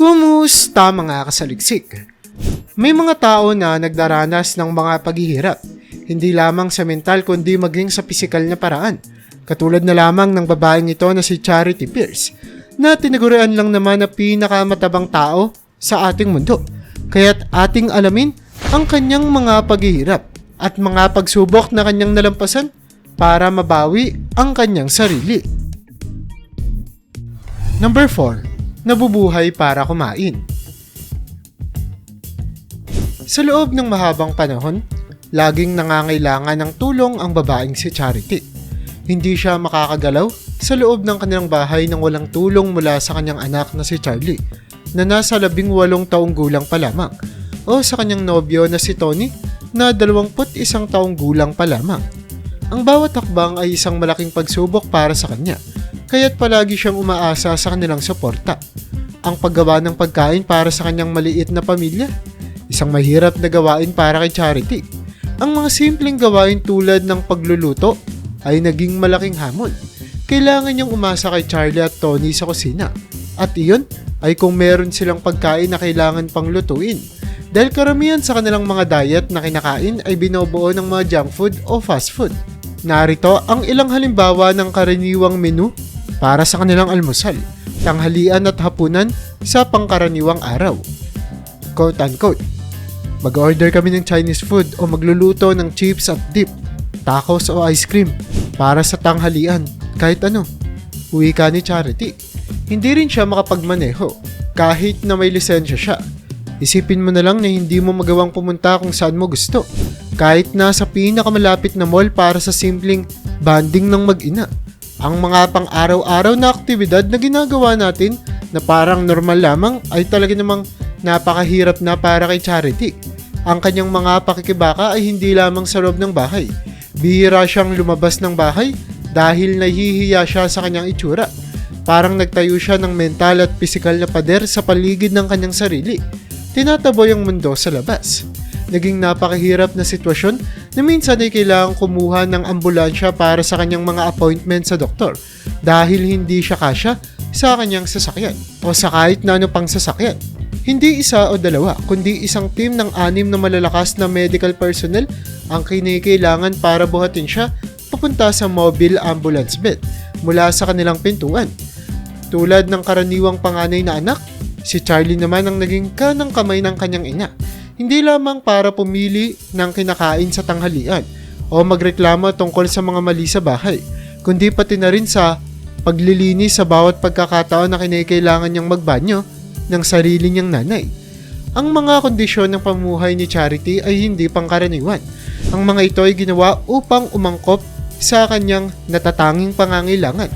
Kumusta mga kasaliksik? May mga tao na nagdaranas ng mga paghihirap, hindi lamang sa mental kundi maging sa pisikal na paraan. Katulad na lamang ng babaeng ito na si Charity Pierce, na tinagurian lang naman na pinakamatabang tao sa ating mundo. Kaya't ating alamin ang kanyang mga paghihirap at mga pagsubok na kanyang nalampasan para mabawi ang kanyang sarili. Number 4. Nabubuhay para kumain. Sa loob ng mahabang panahon, laging nangangailangan ng tulong ang babaeng si Charity. Hindi siya makakagalaw sa loob ng kanilang bahay nang walang tulong mula sa kanyang anak na si Charlie, na nasa labing walong taong gulang pa lamang, o sa kanyang nobyo na si Tony, na dalawamput isang taong gulang pa lamang. Ang bawat hakbang ay isang malaking pagsubok para sa kanya, kaya't palagi siyang umaasa sa kanilang suporta. Ang paggawa ng pagkain para sa kanyang maliit na pamilya, isang mahirap na gawain para kay Charity. Ang mga simpleng gawain tulad ng pagluluto ay naging malaking hamon. Kailangan niyang umasa kay Charlie at Tony sa kusina. At iyon ay kung meron silang pagkain na kailangan pang lutuin. Dahil karamihan sa kanilang mga diet na kinakain ay binobuo ng mga junk food o fast food. Narito ang ilang halimbawa ng karaniwang menu para sa kanilang almusal, tanghalian at hapunan sa pangkaraniwang araw. Quote unquote. Mag-order kami ng Chinese food o magluluto ng chips at dip, tacos o ice cream para sa tanghalian, kahit ano. Uwi ka ni Charity. Hindi rin siya makapagmaneho kahit na may lisensya siya. Isipin mo na lang na hindi mo magawang pumunta kung saan mo gusto. Kahit na sa pinakamalapit na mall para sa simpleng banding ng mag-ina. Ang mga pang-araw-araw na aktibidad na ginagawa natin na parang normal lamang ay talaga namang napakahirap na para kay Charity. Ang kanyang mga pakikibaka ay hindi lamang sa loob ng bahay. Bihira siyang lumabas ng bahay dahil nahihiya siya sa kanyang itsura. Parang nagtayo siya ng mental at pisikal na pader sa paligid ng kanyang sarili. Tinataboy ang mundo sa labas. Naging napakahirap na sitwasyon na minsan ay kailangang kumuha ng ambulansya para sa kanyang mga appointment sa doktor dahil hindi siya kasya sa kanyang sasakyan o sa kahit na ano pang sasakyan. Hindi isa o dalawa, kundi isang team ng anim na malalakas na medical personnel ang kinikailangan para buhatin siya papunta sa mobile ambulance bed mula sa kanilang pintuan. Tulad ng karaniwang panganay na anak, si Charlie naman ang naging kanang kamay ng kanyang ina. Hindi lamang para pumili ng kinakain sa tanghalian o magreklamo tungkol sa mga mali sa bahay, kundi pati na rin sa paglilinis sa bawat pagkakataon na kinakailangan niyang magbanyo ng sarili niyang nanay. Ang mga kondisyon ng pamuhay ni Charity ay hindi pangkaraniwan. Ang mga ito ay ginawa upang umangkop sa kanyang natatanging pangangailangan.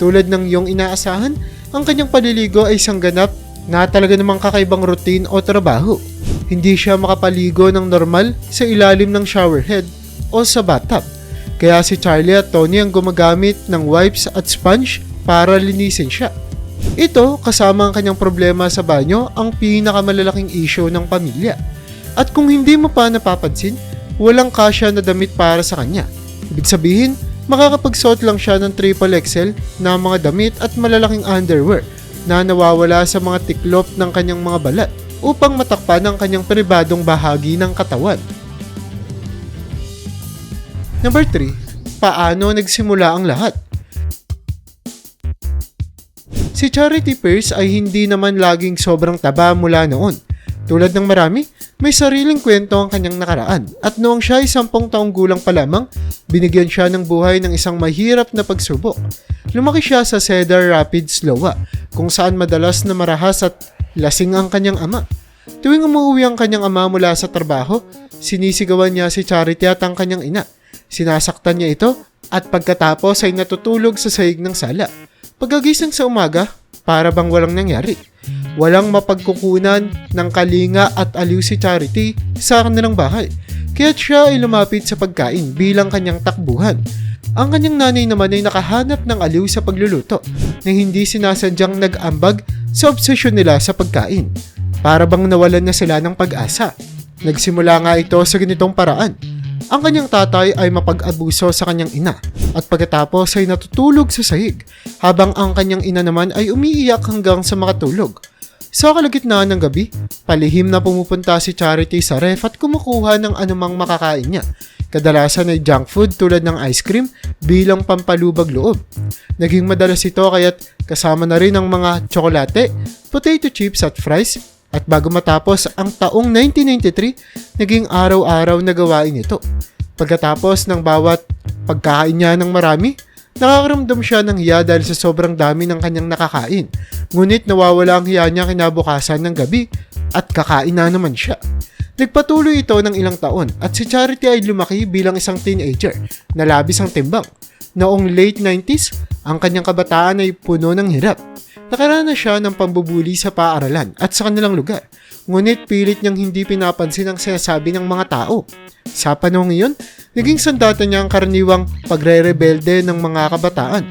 Tulad ng iyong inaasahan, ang kanyang paliligo ay isang ganap na talaga namang kakaibang routine o trabaho. Hindi siya makapaligo ng normal sa ilalim ng shower head o sa bathtub. Kaya si Charlie at Tony ang gumagamit ng wipes at sponge para linisin siya. Ito, kasama ang kanyang problema sa banyo, ang pinakamalalaking issue ng pamilya. At kung hindi mo pa napapansin, walang kasya na damit para sa kanya. Ibig sabihin, makakapagsuot lang siya ng triple XL na mga damit at malalaking underwear na nawawala sa mga tiklop ng kanyang mga balat upang matakpan ang kanyang pribadong bahagi ng katawan. Number 3. Paano nagsimula ang lahat? Si Charity Pierce ay hindi naman laging sobrang taba mula noon. Tulad ng marami, may sariling kwento ang kanyang nakaraan at noong siya ay sampung taong gulang pa lamang, binigyan siya ng buhay ng isang mahirap na pagsubok. Lumaki siya sa Cedar Rapids, Iowa, kung saan madalas na marahas at lasing ang kanyang ama. Tuwing umuwi ang kanyang ama mula sa trabaho, sinisigawan niya si Charity at ang kanyang ina. Sinasaktan niya ito at pagkatapos ay natutulog sa sahig ng sala. Pagkagising sa umaga, para bang walang nangyari. Walang mapagkukunan ng kalinga at aliw si Charity sa kanilang bahay. Kaya siya ay lumapit sa pagkain bilang kanyang takbuhan. Ang kanyang nanay naman ay nakahanap ng aliw sa pagluluto na hindi sinasadyang nag-ambag sa obsesyon nila sa pagkain. Para bang nawalan na sila ng pag-asa. Nagsimula nga ito sa ganitong paraan. Ang kanyang tatay ay mapag-abuso sa kanyang ina at pagkatapos ay natutulog sa sahig habang ang kanyang ina naman ay umiiyak hanggang sa makatulog. Sa kalagitnaan ng gabi, palihim na pumupunta si Charity sa ref at kumukuha ng anumang makakain niya. Kadalasan ay junk food tulad ng ice cream bilang pampalubag loob. Naging madalas ito kaya't kasama na rin ang mga tsokolate, potato chips at fries at bago matapos ang taong 1993, naging araw-araw na gawain ito. Pagkatapos ng bawat pagkain niya ng marami, nakakaramdam siya ng hiya dahil sa sobrang dami ng kanyang nakakain. Ngunit nawawala ang hiya niya kinabukasan ng gabi at kakain na naman siya. Nagpatuloy ito ng ilang taon at si Charity ay lumaki bilang isang teenager na labis ang timbang. Noong late 90s, ang kanyang kabataan ay puno ng hirap. Nakaranas siya ng pambubuli sa paaralan at sa kanilang lugar. Ngunit pilit niyang hindi pinapansin ang sinasabi ng mga tao. Sa panahon iyon, naging sandata niya ang karaniwang pagre-rebelde ng mga kabataan.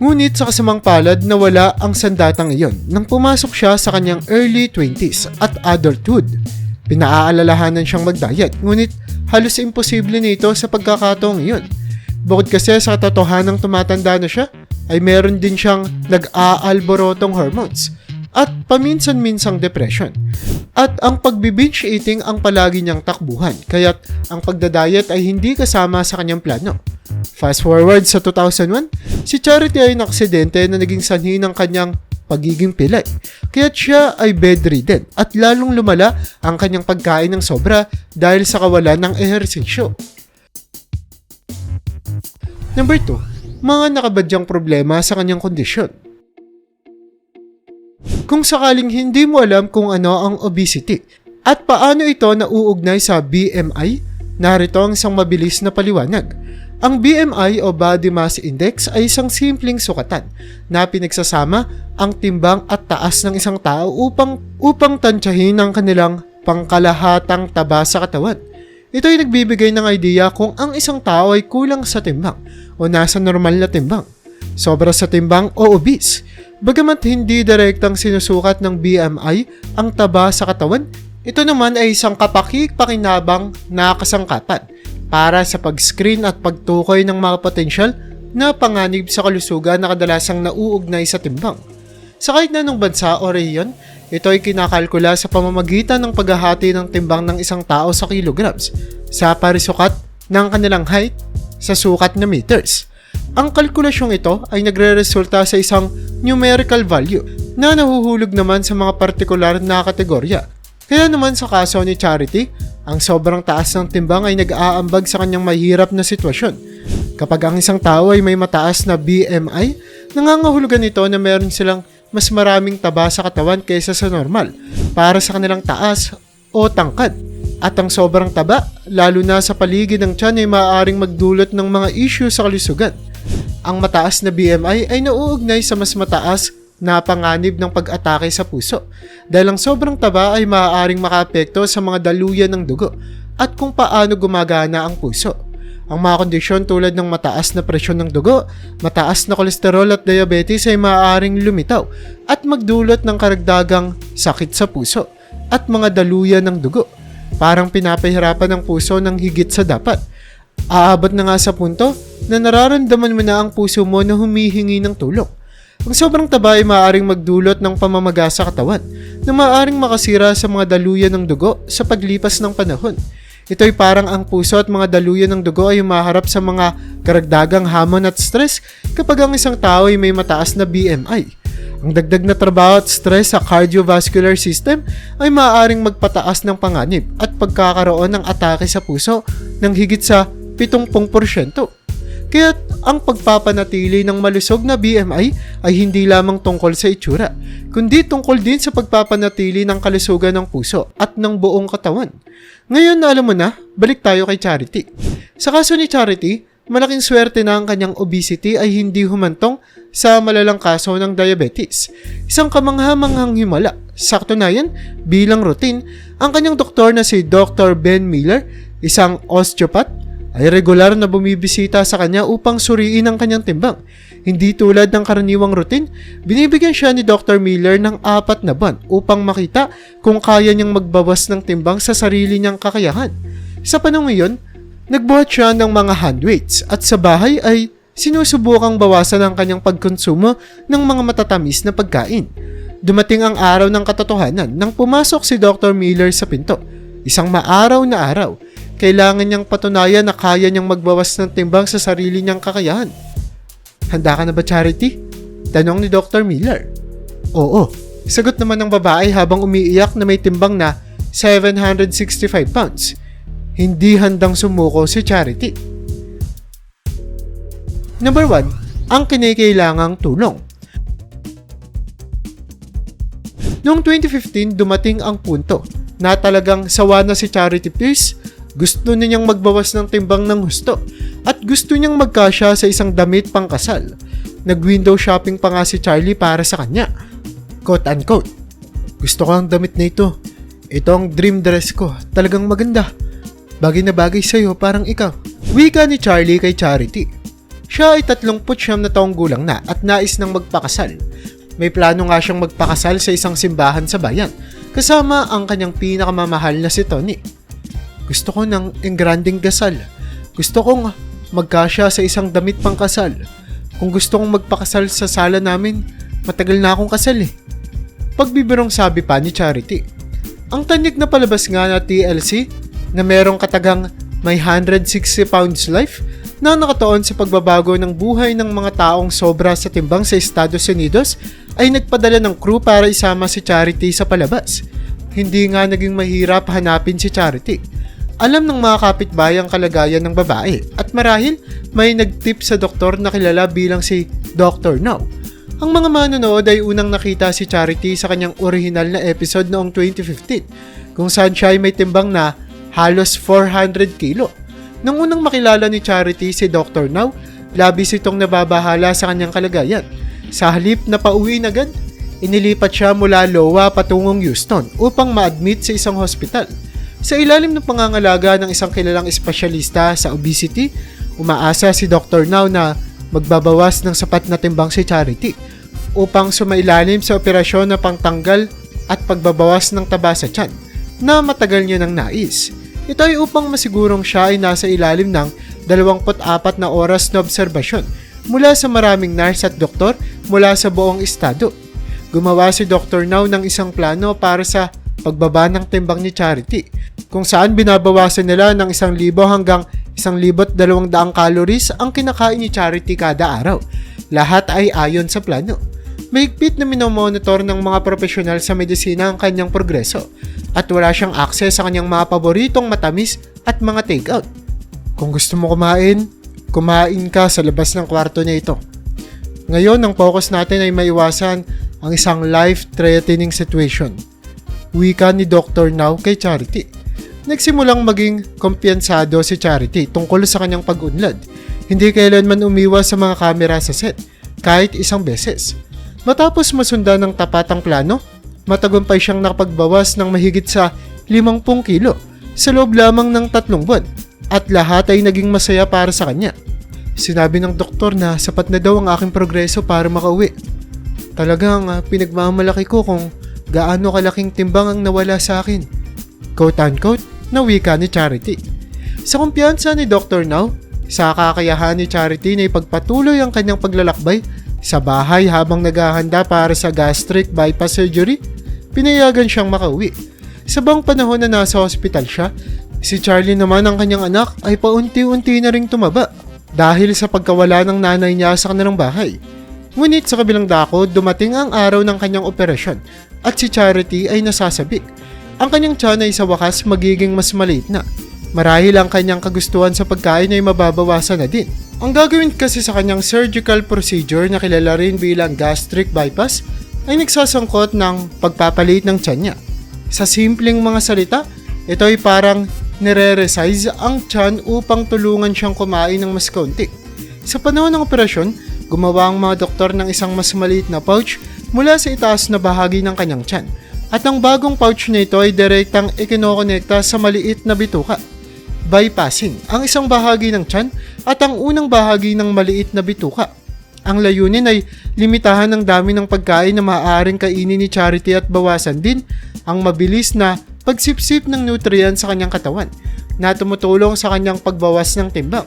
Ngunit sa kasamang palad nawala ang sandatang iyon nang pumasok siya sa kanyang early 20s at adulthood. Pinaaalalahanan siyang mag-diet, ngunit halos imposible nito sa pagkakataong iyon. Bukod kasi sa katotohanang tumatanda na siya, ay meron din siyang nag-aalborotong hormones at paminsan-minsang depression. At ang pagbi-binge eating ang palagi niyang takbuhan, kaya't ang pagdadayet ay hindi kasama sa kanyang plano. Fast forward sa 2001, si Charity ay naksidente na naging sanhi ng kanyang pagiging pilay. Kaya't siya ay bedridden at lalong lumala ang kanyang pagkain ng sobra dahil sa kawalan ng ehersisyo. Number 2, mga nakabadyang problema sa kanyang kondisyon. Kung sakaling hindi mo alam kung ano ang obesity at paano ito nauugnay sa BMI, narito ang isang mabilis na paliwanag. Ang BMI o Body Mass Index ay isang simpleng sukatan na pinagsasama ang timbang at taas ng isang tao upang upang tansyahin ang kanilang pangkalahatang taba sa katawan. Ito ay nagbibigay ng idea kung ang isang tao ay kulang sa timbang o nasa normal na timbang, sobra sa timbang o obese. Bagamat hindi direktang sinusukat ng BMI ang taba sa katawan, ito naman ay isang kapakik-pakinabang na kasangkapan para sa pag-screen at pagtukoy ng mga potensyal na panganib sa kalusugan na kadalasang nauugnay sa timbang. Sa kahit na anong bansa o rehiyon, ito ay kinakalkula sa pamamagitan ng paghahati ng timbang ng isang tao sa kilograms sa parisukat ng kanilang height sa sukat na meters. Ang kalkulasyong ito ay nagre-resulta sa isang numerical value na nahuhulog naman sa mga partikular na kategorya. Kaya naman sa kaso ni Charity, ang sobrang taas ng timbang ay nag-aambag sa kanyang mahirap na sitwasyon. Kapag ang isang tao ay may mataas na BMI, nangangahulugan ito na meron silang mas maraming taba sa katawan kaysa sa normal para sa kanilang taas o tangkad. At ang sobrang taba, lalo na sa paligid ng tiyan ay maaaring magdulot ng mga issue sa kalusugan. Ang mataas na BMI ay nauugnay sa mas mataas na panganib ng pag-atake sa puso dahil ang sobrang taba ay maaaring makaapekto sa mga daluyan ng dugo at kung paano gumagana ang puso. Ang mga kondisyon tulad ng mataas na presyon ng dugo, mataas na kolesterol at diabetes ay maaaring lumitaw at magdulot ng karagdagang sakit sa puso at mga daluyan ng dugo. Parang pinapahirapan ng puso ng higit sa dapat. Aabot na nga sa punto na nararamdaman mo na ang puso mo na humihingi ng tulong. Ang sobrang taba ay maaaring magdulot ng pamamaga sa katawan na maaaring makasira sa mga daluyan ng dugo sa paglipas ng panahon. Ito ay parang ang puso at mga daluyan ng dugo ay maharap sa mga karagdagang hamon at stress kapag ang isang tao ay may mataas na BMI. Ang dagdag na trabaho at stress sa cardiovascular system ay maaaring magpataas ng panganib at pagkakaroon ng atake sa puso ng higit sa 70%. Kaya ang pagpapanatili ng malusog na BMI ay hindi lamang tungkol sa itsura, kundi tungkol din sa pagpapanatili ng kalusugan ng puso at ng buong katawan. Ngayon na alam mo na, balik tayo kay Charity. Sa kaso ni Charity, malaking swerte na ang kanyang obesity ay hindi humantong sa malalang kaso ng diabetes. Isang kamanghamanghang himala. Sa katunayan, bilang routine, ang kanyang doktor na si Dr. Ben Miller, isang osteopath, ay regular na bumibisita sa kanya upang suriin ang kanyang timbang. Hindi tulad ng karaniwang routine, binibigyan siya ni Dr. Miller ng apat na buwan upang makita kung kaya niyang magbawas ng timbang sa sarili niyang kakayahan. Sa panahon iyon, nagbuhat siya ng mga hand weights at sa bahay ay sinusubukang bawasan ang kanyang pagkonsumo ng mga matatamis na pagkain. Dumating ang araw ng katotohanan nang pumasok si Dr. Miller sa pinto. Isang maaraw na araw. Kailangan niyang patunayan na kaya niyang magbawas ng timbang sa sarili niyang kakayahan. Handa ka na ba, Charity? Tanong ni Dr. Miller. Oo. Sagot naman ng babae habang umiiyak na may timbang na 765 pounds. Hindi handang sumuko si Charity. Number 1, ang kinikailangang tulong. Noong 2015, dumating ang punto na talagang sawa na si Charity Pierce, gusto na niyang magbawas ng timbang ng husto at gusto niyang magkasya sa isang damit pangkasal. Nag-window shopping pa nga si Charlie para sa kanya. Quote unquote. Gusto ko ang damit na ito. Ito ang dream dress ko. Talagang maganda. Bagay na bagay sa'yo parang ikaw. Wika ni Charlie kay Charity. Siya ay 39 na taong gulang na at nais nang magpakasal. May plano nga siyang magpakasal sa isang simbahan sa bayan, kasama ang kanyang pinakamamahal na si Tony. Gusto ko ng engranding gasal. Gusto kong magkasya sa isang damit pang kasal. Kung gusto kong magpakasal sa sala namin, matagal na akong kasal eh. Pagbibirong sabi pa ni Charity. Ang tanyag na palabas nga na TLC na merong katagang may 160 pounds life na nakataon sa pagbabago ng buhay ng mga taong sobra sa timbang sa Estados Unidos ay nagpadala ng crew para isama si Charity sa palabas. Hindi nga naging mahirap hanapin si Charity. Alam ng mga kapitbahay ang kalagayan ng babae at marahil may nagtip sa doktor na kilala bilang si Dr. Now. Ang mga manonood ay unang nakita si Charity sa kanyang original na episode noong 2015 kung saan siya ay may timbang na halos 400 kilo. Nang unang makilala ni Charity si Dr. Now, labis itong nababahala sa kanyang kalagayan. Sa halip na pauwi agad, inilipat siya mula Loa patungong Houston upang ma-admit sa isang hospital. Sa ilalim ng pangangalaga ng isang kilalang espesyalista sa obesity, umaasa si Dr. Now na magbabawas ng sapat na timbang si Charity upang sumailalim sa operasyon na pangtanggal at pagbabawas ng taba sa tiyan na matagal niya nang nais. Ito ay upang masigurong siya ay nasa ilalim ng 24 na oras na obserbasyon mula sa maraming nurse at doktor mula sa buong estado. Gumawa si Dr. Now ng isang plano para sa pagbaba ng timbang ni Charity kung saan binabawasan nila ng 1,000 hanggang 1,200 calories ang kinakain ni Charity kada araw. Lahat ay ayon sa plano. Mahigpit na minomonitor ng mga profesional sa medisina ang kanyang progreso at wala siyang access sa kanyang mga paboritong matamis at mga takeout. Kung gusto mo kumain, kumain ka sa labas ng kwarto niya ito. Ngayon, ang focus natin ay maiwasan ang isang life-threatening situation. Wika ni Dr. Now kay Charity. Nagsimulang maging kumpiyansado si Charity tungkol sa kanyang pag-unlad. Hindi kailanman umiwas sa mga kamera sa set, kahit isang beses. Matapos masundan ng tapatang plano, matagumpay siyang nakapagbawas ng mahigit sa 50 kilo sa loob lamang ng tatlong buwan at lahat ay naging masaya para sa kanya. Sinabi ng doktor na sapat na daw ang aking progreso para makauwi. Talagang uh, pinagmamalaki ko kung gaano kalaking timbang ang nawala sa akin. Quote unquote na wika ni Charity. Sa kumpiyansa ni Dr. Now, sa kakayahan ni Charity na ipagpatuloy ang kanyang paglalakbay sa bahay habang naghahanda para sa gastric bypass surgery, pinayagan siyang makauwi. Sa bang panahon na nasa hospital siya, si Charlie naman ang kanyang anak ay paunti-unti na ring tumaba dahil sa pagkawala ng nanay niya sa kanilang bahay. Ngunit sa kabilang dako, dumating ang araw ng kanyang operasyon at si Charity ay nasasabik. Ang kanyang tiyan ay sa wakas magiging mas maliit na. Marahil ang kanyang kagustuhan sa pagkain ay mababawasan na din. Ang gagawin kasi sa kanyang surgical procedure na kilala rin bilang gastric bypass ay nagsasangkot ng pagpapalit ng tiyan niya. Sa simpleng mga salita, ito ay parang nire-resize ang tiyan upang tulungan siyang kumain ng mas kaunti. Sa panahon ng operasyon, gumawa ang mga doktor ng isang mas maliit na pouch mula sa itaas na bahagi ng kanyang tiyan. At ang bagong pouch na ito ay direktang ikinokonekta sa maliit na bituka bypassing ang isang bahagi ng tiyan at ang unang bahagi ng maliit na bituka. Ang layunin ay limitahan ang dami ng pagkain na maaaring kainin ni Charity at bawasan din ang mabilis na pagsipsip ng nutrients sa kanyang katawan na tumutulong sa kanyang pagbawas ng timbang.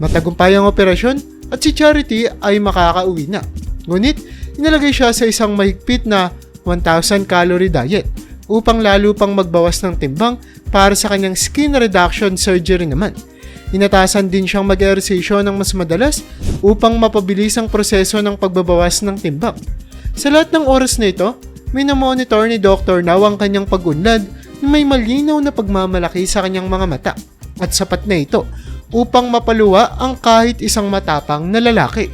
Matagumpay ang operasyon at si Charity ay makakauwi na. Ngunit inalagay siya sa isang mahigpit na 1,000 calorie diet upang lalo pang magbawas ng timbang para sa kanyang skin reduction surgery naman. Inatasan din siyang mag-ehersisyo ng mas madalas upang mapabilis ang proseso ng pagbabawas ng timbang. Sa lahat ng oras na ito, minomonitor ni Dr. Now ang kanyang pag-unlad na may malinaw na pagmamalaki sa kanyang mga mata at sapat na ito upang mapaluwa ang kahit isang matapang na lalaki.